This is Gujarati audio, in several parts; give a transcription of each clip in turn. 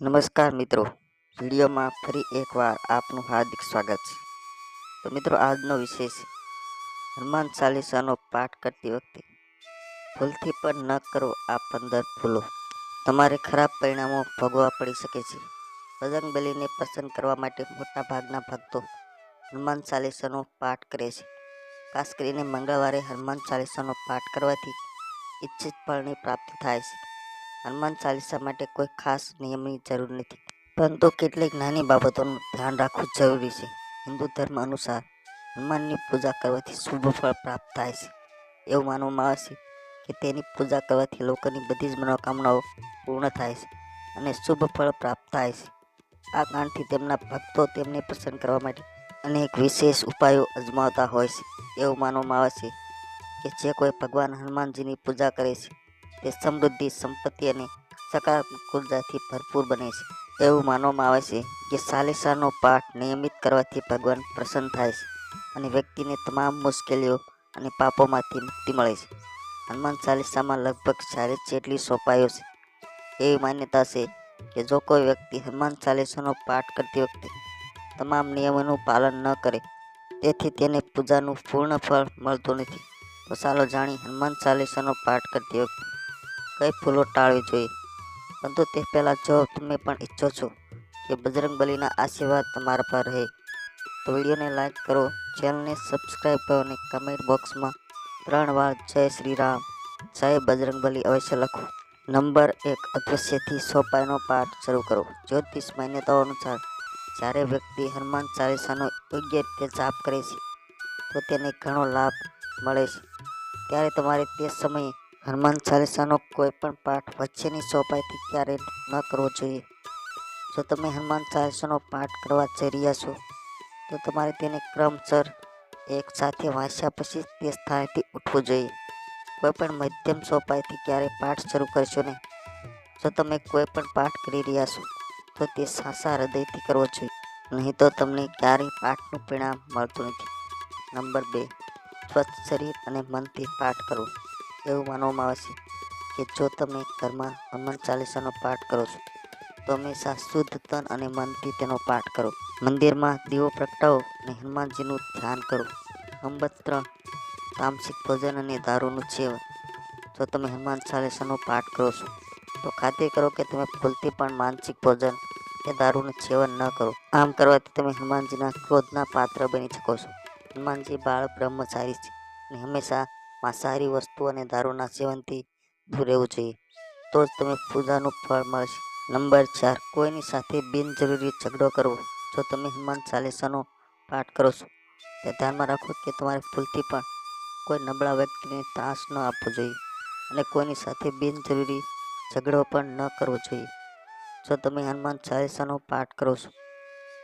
નમસ્કાર મિત્રો. વિડીયોમાં ફરી એકવાર આપનું હાર્દિક સ્વાગત છે. તો મિત્રો, આજનો વિષય છે હનુમાન ચાલીસાનો પાઠ કરતી વખતે ભૂલથી પણ ન કરો આ પંદર ભૂલો. તમારે ખરાબ પરિણામો ભોગવવા પડી શકે છે. બજરંગબલીને પસંદ કરવા માટે મોટા ભાગના ભક્તો હનુમાન ચાલીસાનો પાઠ કરે છે. ખાસ કરીને મંગળવારે હનુમાન ચાલીસાનો પાઠ કરવાથી ઈચ્છિત ફળની પ્રાપ્તિ થાય છે. હનુમાન ચાલીસા માટે કોઈ ખાસ નિયમની જરૂર નથી. પરંતુ કેટલીક નાની બાબતોનું ધ્યાન રાખવું જરૂરી છે. હિન્દુ ધર્મ અનુસાર હનુમાનની પૂજા કરવાથી શુભ ફળ પ્રાપ્ત થાય છે. એવું માનવામાં આવે છે કે તેની પૂજા કરવાથી લોકોની બધી જ મનોકામનાઓ પૂર્ણ થાય છે અને શુભ ફળ પ્રાપ્ત થાય છે. આ કારણથી તેમના ભક્તો તેમને પસંદ કરવા માટે અનેક વિશેષ ઉપાયો અજમાવતા હોય છે. એવું માનવામાં આવે છે કે જે કોઈ ભગવાન હનુમાનજીની પૂજા કરે છે તે સમૃદ્ધિ, સંપત્તિ અને સકારાત્મક ઉર્જાથી ભરપૂર બને છે. એવું માનવામાં આવે છે કે સાલિસાનો પાઠ નિયમિત કરવાથી ભગવાન પ્રસન્ન થાય છે અને વ્યક્તિને તમામ મુશ્કેલીઓ અને પાપોમાંથી મુક્તિ મળે છે. હનુમાન ચાલીસામાં લગભગ ચાલીસ જેટલી સોંપાયો છે. એવી માન્યતા છે કે જો કોઈ વ્યક્તિ હનુમાન ચાલીસાનો પાઠ કરતી વખતે તમામ નિયમોનું પાલન ન કરે, તેથી તેને પૂજાનું પૂર્ણ ફળ મળતું નથી. તો ચાલો જાણી હનુમાન ચાલીસાનો પાઠ કરતી વખતે કઈ ભૂલો ટાળવી જોઈએ? પરંતુ તે પહેલાં જો તમે પણ ઈચ્છો છો કે બજરંગ બલીના આશીર્વાદ તમારા પર રહે, તો વિડીયોને લાઈક કરો, ચેનલને સબસ્ક્રાઈબ કરો અને કમેન્ટ બોક્સમાં ત્રણ વાર જય શ્રી રામ, જય બજરંગ બલી અવશ્ય લખો. નંબર એક અદ્રશ્યથી સોપાયનો પાઠ શરૂ કરો. જ્યોતિષ માન્યતાઓ અનુસાર, જ્યારે વ્યક્તિ હનુમાન ચાલીસાનો યોગ્ય રીતે જાપ કરે છે, તો તેને ઘણો લાભ મળે છે. ત્યારે તમારે તે સમયે હનુમાન ચાલીસાનો કોઈ પણ પાઠ વચ્ચેની સોપાઈથી ક્યારેય ન કરવો જોઈએ. જો તમે હનુમાન ચાલીસાનો પાઠ કરવા જઈ રહ્યા છો, તો તમારે તેને ક્રમસર એક સાથે વાંચ્યા પછી તે સ્થાનેથી ઉઠવું જોઈએ. કોઈ પણ મધ્યમ સોપાઈથી ક્યારેય પાઠ શરૂ કરશો નહીં. જો તમે કોઈ પણ પાઠ કરી રહ્યા છો, તો તે સાસા હૃદયથી કરવો જોઈએ. નહીં તો તમને ક્યારેય પાઠનું પરિણામ મળતું નથી. નંબર બે, સ્વચ્છ શરીર અને મનથી પાઠ કરવો એવું માનવામાં આવે છે કે જો તમે ઘરમાં હનુમાન ચાલીસાનો પાઠ કરો છો, તો હંમેશા શુદ્ધ તન અને મનથી તેનો પાઠ કરો. મંદિરમાં દીવો પ્રગટાવો અને હનુમાનજીનું ધ્યાન કરો. નંબર ત્રણ, તામસિક ભોજન અને દારૂનું સેવન. જો તમે હનુમાન ચાલીસાનો પાઠ કરો છો, તો ખાતરી કરો કે તમે ભૂલથી પણ માનસિક ભોજન કે દારૂનું સેવન ન કરો. આમ કરવાથી તમે હનુમાનજીના ક્રોધના પાત્ર બની શકો છો. હનુમાનજી બાળ બ્રહ્મચારી છે અને હંમેશા માંસાહારી વસ્તુ અને દારૂના સેવનથી દૂર રહેવું જોઈએ. તો જ તમે પૂજાનું ફળ મળશે. નંબર ચાર, કોઈની સાથે બિનજરૂરી ઝઘડો કરવો? જો તમે હનુમાન ચાલીસાનો પાઠ કરો છો, તે ધ્યાનમાં રાખો કે તમારે ભૂલથી પણ કોઈ નબળા વ્યક્તિને ત્રાસ ન આપવો જોઈએ અને કોઈની સાથે બિનજરૂરી ઝઘડો પણ ન કરવો જોઈએ. જો તમે હનુમાન ચાલીસાનો પાઠ કરો છો,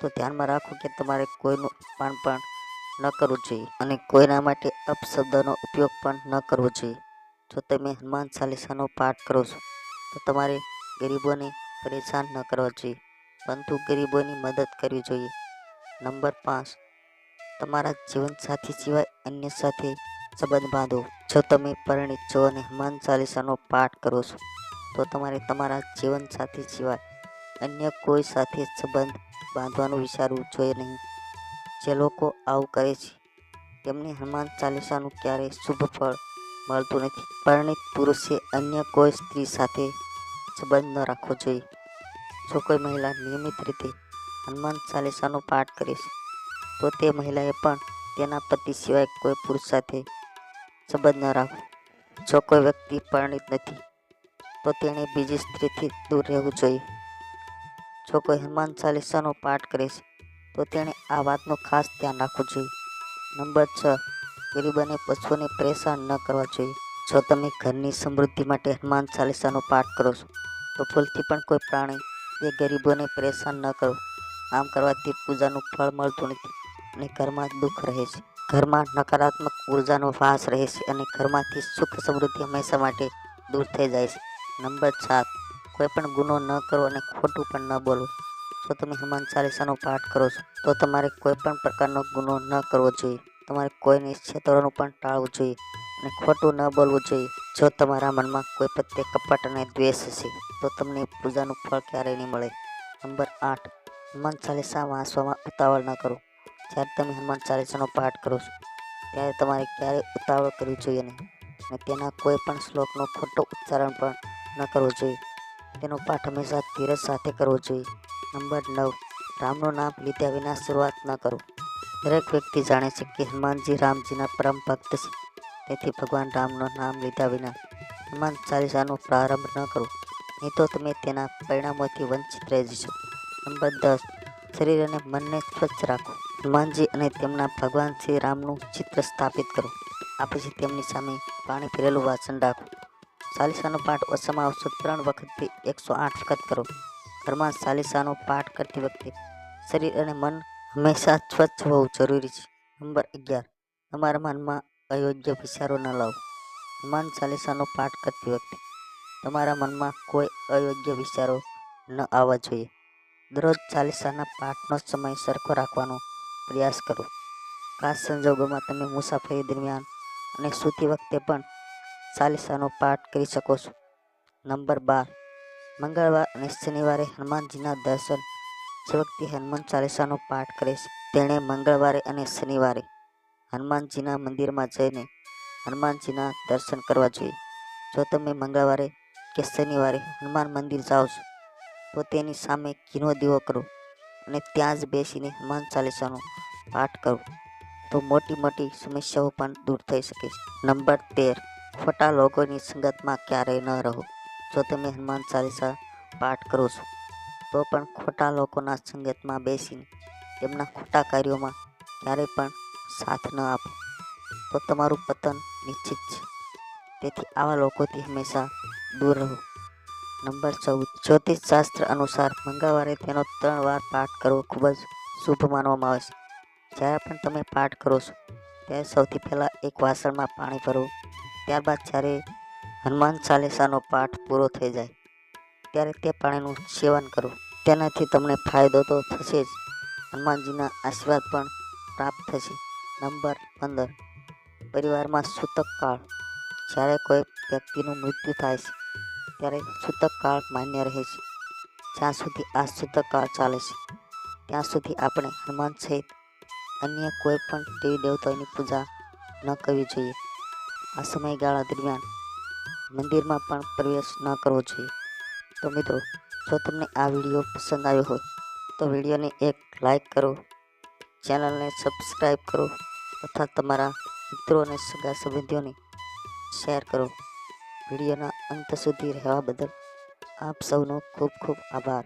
તો ધ્યાનમાં રાખો કે તમારે કોઈનું અપમાન પણ ન કરવું જોઈએ અને કોઈના માટે અપશબ્દનો ઉપયોગ પણ ન કરવો જોઈએ. જો તમે હનુમાન ચાલીસાનો પાઠ કરો છો, તો તમારે ગરીબોને પરેશાન ન કરવા જોઈએ, પરંતુ ગરીબોની મદદ કરવી જોઈએ. નંબર પાંચ, તમારા જીવનસાથી સિવાય અન્ય સાથે સંબંધ બાંધો. જો તમે પરિણિત છો અને હનુમાન ચાલીસાનો પાઠ કરો છો, તો તમારે તમારા જીવનસાથી સિવાય અન્ય કોઈ સાથે સંબંધ બાંધવાનું વિચારવું જોઈએ નહીં. જે લોકો આવું કરે છે, તેમને હનુમાન ચાલીસાનું ક્યારેય શુભ ફળ મળતું નથી. પરિણિત પુરુષે અન્ય કોઈ સ્ત્રી સાથે સંબંધ ન રાખવો જોઈએ. જો કોઈ મહિલા નિયમિત રીતે હનુમાન ચાલીસાનો પાઠ કરે છે, તો તે મહિલાએ પણ તેના પતિ સિવાય કોઈ પુરુષ સાથે સંબંધ ન રાખવો. જો કોઈ વ્યક્તિ પરિણિત નથી, તો તેણે બીજી સ્ત્રીથી દૂર રહેવું જોઈએ. જો કોઈ હનુમાન ચાલીસાનો પાઠ કરે છે તો તેણે આ વાતનું ખાસ ધ્યાન રાખવું જોઈએ. નંબર છ ગરીબ અને પશુઓને પરેશાન ન કરવા જોઈએ. જો તમે ઘરની સમૃદ્ધિ માટે હનુમાન ચાલીસાનો પાઠ કરો છો, તો ભૂલથી પણ કોઈ પ્રાણી કે ગરીબોને પરેશાન ન કરો. આમ કરવાથી પૂજાનું ફળ મળતું નથી અને ઘરમાં દુઃખ રહે છે. ઘરમાં નકારાત્મક ઉર્જાનો વાસ રહે છે અને ઘરમાંથી સુખ સમૃદ્ધિ હંમેશા માટે દૂર થઈ જાય છે. નંબર સાત, કોઈ પણ ગુનો ન કરો અને ખોટું પણ ન બોલવું જો તમે હનુમાન ચાલીસાનો પાઠ કરો છો, તો તમારે કોઈ પણ પ્રકારનો ગુનો ન કરવો જોઈએ. તમારે કોઈને છેતરવાનું પણ ટાળવું જોઈએ અને ખોટું ન બોલવું જોઈએ. જો તમારા મનમાં કોઈ પ્રત્યે કપટ અને દ્વેષ હશે, તો તમને પૂજાનું ફળ ક્યારેય નહીં મળે. નંબર આઠ. હનુમાન ચાલીસા વાંચવામાં ઉતાવળ ન કરો. જ્યારે તમે હનુમાન ચાલીસાનો પાઠ કરો છો, ત્યારે તમારે ક્યારેય ઉતાવળ કરવી જોઈએ નહીં અને તેના કોઈ પણ શ્લોકનો ખોટો ઉચ્ચારણ પણ ન કરવો જોઈએ. તેનો પાઠ હંમેશા ધીરજ સાથે કરવો જોઈએ. નંબર નવ. રામનું નામ લીધા વિના શરૂઆત ન કરો. દરેક વ્યક્તિ જાણે છે કે હનુમાનજી રામજીના પરમ ભક્ત છે. તેથી ભગવાન રામનું નામ લીધા વિના હનુમાન ચાલીસાનો પ્રારંભ ન કરો. નહીં તો તમે તેના પરિણામોથી વંચિત રહી જશો. નંબર દસ. શરીર અને મનને સ્વચ્છ રાખો. હનુમાનજી અને તેમના ભગવાન શ્રી રામનું ચિત્ર સ્થાપિત કરો. આ પછી તેમની સામે પાણી પીરેલું વાસણ રાખો. ચાલીસાનો પાઠ ઓછામાં ઓછો ત્રણ વખતથી એકસો આઠ વખત કરો. ઘરમાં ચાલીસાનો પાઠ કરતી વખતે શરીર અને મન હંમેશા સ્વચ્છ હોવું જરૂરી છે. નંબર અગિયાર. તમારા મનમાં અયોગ્ય વિચારો ન લાવો. હનુમાન ચાલીસાનો પાઠ કરતી વખતે તમારા મનમાં કોઈ અયોગ્ય વિચારો ન આવવા જોઈએ. દરરોજ ચાલીસાના પાઠનો સમય સરખો રાખવાનો પ્રયાસ કરો. ખાસ સંજોગોમાં તમે મુસાફરી દરમિયાન અને સૂતી વખતે પણ ચાલીસાનો પાઠ કરી શકો છો. નંબર બાર. મંગળવાર અને શનિવારે હનુમાનજીના દર્શન. જે હનુમાન ચાલીસાનો પાઠ કરે છે તેણે મંગળવારે અને શનિવારે હનુમાનજીના મંદિરમાં જઈને હનુમાનજીના દર્શન કરવા જોઈએ. જો તમે મંગળવારે કે શનિવારે હનુમાન મંદિર જાઓ છો, તો તેની સામે ઘીનો દીવો કરો અને ત્યાં જ બેસીને હનુમાન ચાલીસાનો પાઠ કરો. તો મોટી મોટી સમસ્યાઓ પણ દૂર થઈ શકે છે. નંબર તેર. ખોટા લોકોની સંગતમાં ક્યારેય ન રહો. જો તમે હનુમાન ચાલીસા પાઠ કરો છો, તો પણ ખોટા લોકોના સંગતમાં બેસીને તેમના ખોટા કાર્યોમાં ક્યારેય પણ સાથ ન આપો. તો તમારું પતન નિશ્ચિત છે. તેથી આવા લોકોથી હંમેશા દૂર રહો. નંબર ચૌદ. જ્યોતિષ શાસ્ત્ર અનુસાર મંગળવારે તેનો ત્રણ વાર પાઠ કરવો ખૂબ જ શુભ માનવામાં આવે છે. જ્યારે પણ તમે પાઠ કરો છો, ત્યારે સૌથી પહેલાં એક વાસણમાં પાણી ભરો. ત્યારબાદ જ્યારે હનુમાન ચાલીસાનો પાઠ પૂરો થઈ જાય. ત્યારે તે પાણીનું સેવન કરો. તેનાથી તમને ફાયદો તો થશે જ. હનુમાનજીના આશીર્વાદ પણ પ્રાપ્ત થશે. નંબર પંદર. પરિવારમાં સૂતક કાળ. જ્યારે કોઈ વ્યક્તિનું મૃત્યુ થાય છે, ત્યારે સૂતક કાળ માન્ય રહે છે. જ્યાં સુધી આ સૂતક કાળ ચાલે છે, ત્યાં સુધી આપણે હનુમાન સહિત અન્ય કોઈ પણ દેવી દેવતાઓની પૂજા ન કરવી જોઈએ. આ સમયગાળા દરમિયાન મંદિરમાં પણ પ્રવેશ ન કરવો જોઈએ. તો મિત્રો, જો તમને આ વીડિયો પસંદ આવ્યો હોય તો વિડીયોને એક લાઈક કરો, ચેનલને સબસ્ક્રાઈબ કરો તથા તમારા મિત્રો અને સગા સંબંધીઓને શેર કરો. વિડીયોના અંત સુધી રહેવા બદલ આપ સૌનો ખૂબ ખૂબ આભાર.